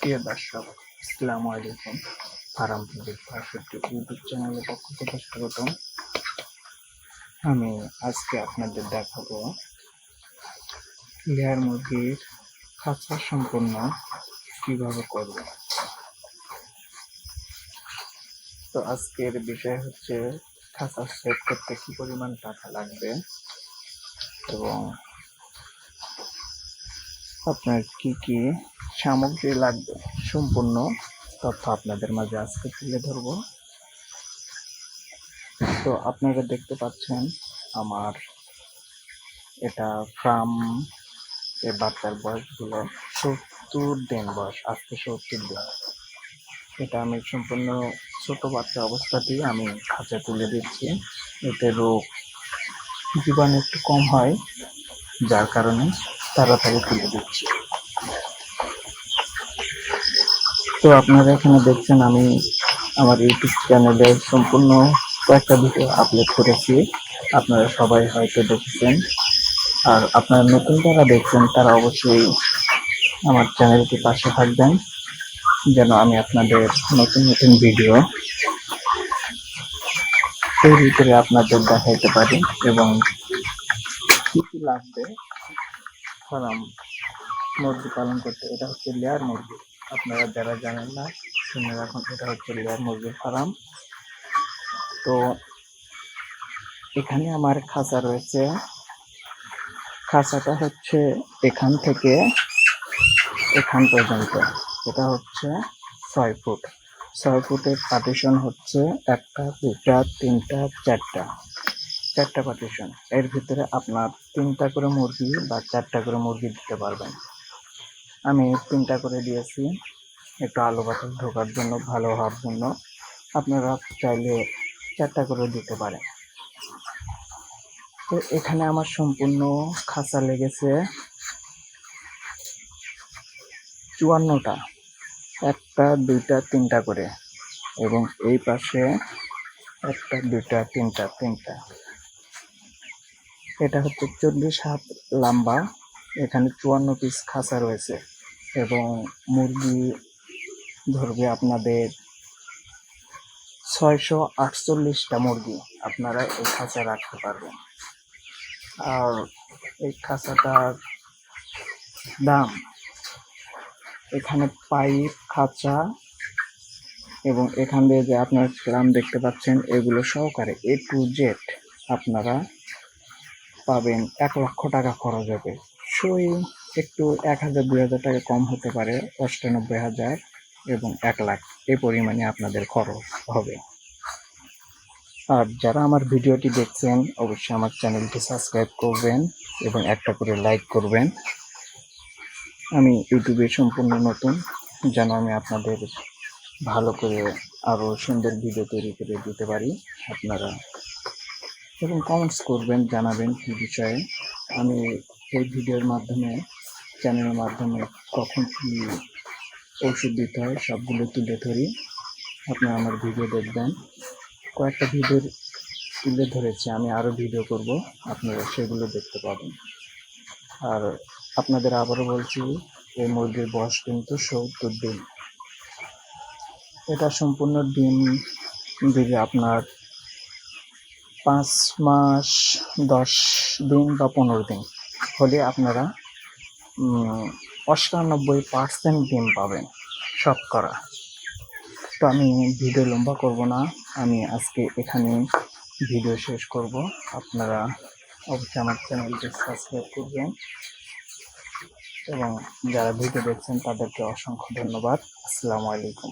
প্রিয় দর্শক, আসসালামু আলাইকুম। ফার্ম বাষট্টি ইউটিউব চ্যানেলের পক্ষ থেকে স্বাগতম। আমি আজকে আপনাদের দেখাবো লেয়ার মুরগির খাঁচা সম্পূর্ণ কীভাবে করব। তো আজকের বিষয় হচ্ছে খাঁচা সেট করতে কি পরিমাণ টাকা লাগবে এবং আপনার কি কি সামগ্রী লাগবে। সম্পূর্ণ তথ্য আপনাদের মাঝে আজকে তুলে ধরব। তো আপনারা দেখতে পাচ্ছেন আমার এটা ফ্রাম, এ বাচ্চার বয়সগুলো সত্তর দিন বয়স, আজকে সত্তর দিন। এটা আমি সম্পূর্ণ ছোট বাচ্চা অবস্থাতেই আমি খাঁচা তুলে দিচ্ছি। এতে রোগ জীবাণু একটু কম হয়, যার কারণে তাড়াতাড়ি তুলে দিচ্ছি। তো আপনারা এখানে দেখছেন আমি আমার ইউটিউব চ্যানেলে সম্পূর্ণ কয়েকটা ভিডিও আপলোড করেছি। আপনারা সবাই হয়তো দেখেছেন। আর আপনারা নতুন যারা দেখছেন, তারা অবশ্যই আমার চ্যানেলটি পাশে থাকবেন, যেন আমি আপনাদের নতুন নতুন ভিডিও তৈরি করে আপনাদের দেখাইতে পারি এবং কি কি লাগবে ফার্ম মুরগি পালন করতে, এটা হচ্ছে লেয়ার মুরগি। আপনারা যারা জানেন না, শুনে রাখুন, এটা হচ্ছে লেয়ার মুরগির ফার্ম। তো এখানে আমার খাঁচা রয়েছে। খাঁচাটা হচ্ছে এখান থেকে এখান পর্যন্ত। এটা হচ্ছে ছয় ফুট। ছয় ফুটের পার্টিশন হচ্ছে একটা, দুটা, তিনটা, চারটা। চারটা পার্টিশন এর ভিতরে আপনার তিনটা করে মুরগি বা চারটা করে মুরগি দিতে পারবেন। আমি তিনটা করে দিয়েছি। একটু আলো বাতাস ঢোকার জন্য, ভালো হওয়ার জন্য। আপনারা চাইলে চারটা করে দিতে পারেন। তো এখানে আমার সম্পূর্ণ খাঁচা লেগেছে। চুয়ান্নটা, একটা, দুইটা, তিনটা করে। এবং এই পাশে একটা, দুইটা, তিনটা তিনটা। এটা হচ্ছে চল্লিশ হাত লম্বা। এখানে চুয়ান্ন পিস খাঁচা রয়েছে এবং মুরগি ধরবে আপনাদের ছয়শো আটচল্লিশটা মুরগি আপনারা এই খাঁচা রাখতে পারবেন। আর এই খাঁচাটার দাম, এখানে পাইপ, খাঁচা এবং এখান দিয়ে যে আপনার গ্রাম দেখতে পাচ্ছেন, এগুলো সহকারে এ টু জেড আপনারা পাবেন এক লক্ষ টাকা খরচ হবে। সই একটু এক হাজার, দুই হাজার টাকা কম হতে পারে, অষ্টানব্বই হাজার এবং এক লাখ এই পরিমাণে আপনাদের খরচ হবে। আর যারা আমার ভিডিওটি দেখছেন, অবশ্যই আমার চ্যানেলটি সাবস্ক্রাইব করবেন এবং একটা করে লাইক করবেন। আমি ইউটিউবে সম্পূর্ণ নতুন, যেন আমি আপনাদের ভালো করে আরও সুন্দর ভিডিও তৈরি করে দিতে পারি আপনারা। এবং কমেন্টস করবেন, জানাবেন কী বিষয়ে। আমি এই ভিডিওর মাধ্যমে চ্যানেলের মাধ্যমে কখন কী ওষুধ দিতে হয়, সবগুলো তুলে ধরি। আপনারা আমার ভিডিও দেখবেন। কয়েকটা ভিডিও তুলে ধরেছি, আমি আরও ভিডিও করব, আপনারা সেগুলো দেখতে পাবেন। আর আপনাদের আবারও বলছি, এই মুরগির বয়স কিন্তু সত্তর দিন। এটা সম্পূর্ণ ডিম দিবে আপনার পাঁচ মাস, দশ দিন বা পনেরো দিন। হলে আপনারা অষ্টানব্বই পার্সেন্ট ডিম পাবেন শতকরা। তো আমি ভিডিও লম্বা করব না, আমি আজকে এখানে ভিডিও শেষ করব। আপনারা অবশ্যই আমার চ্যানেলটি সাবস্ক্রাইব করবেন এবং যারা ভিডিও দেখছেন তাদেরকে অসংখ্য ধন্যবাদ। আসসালামু আলাইকুম।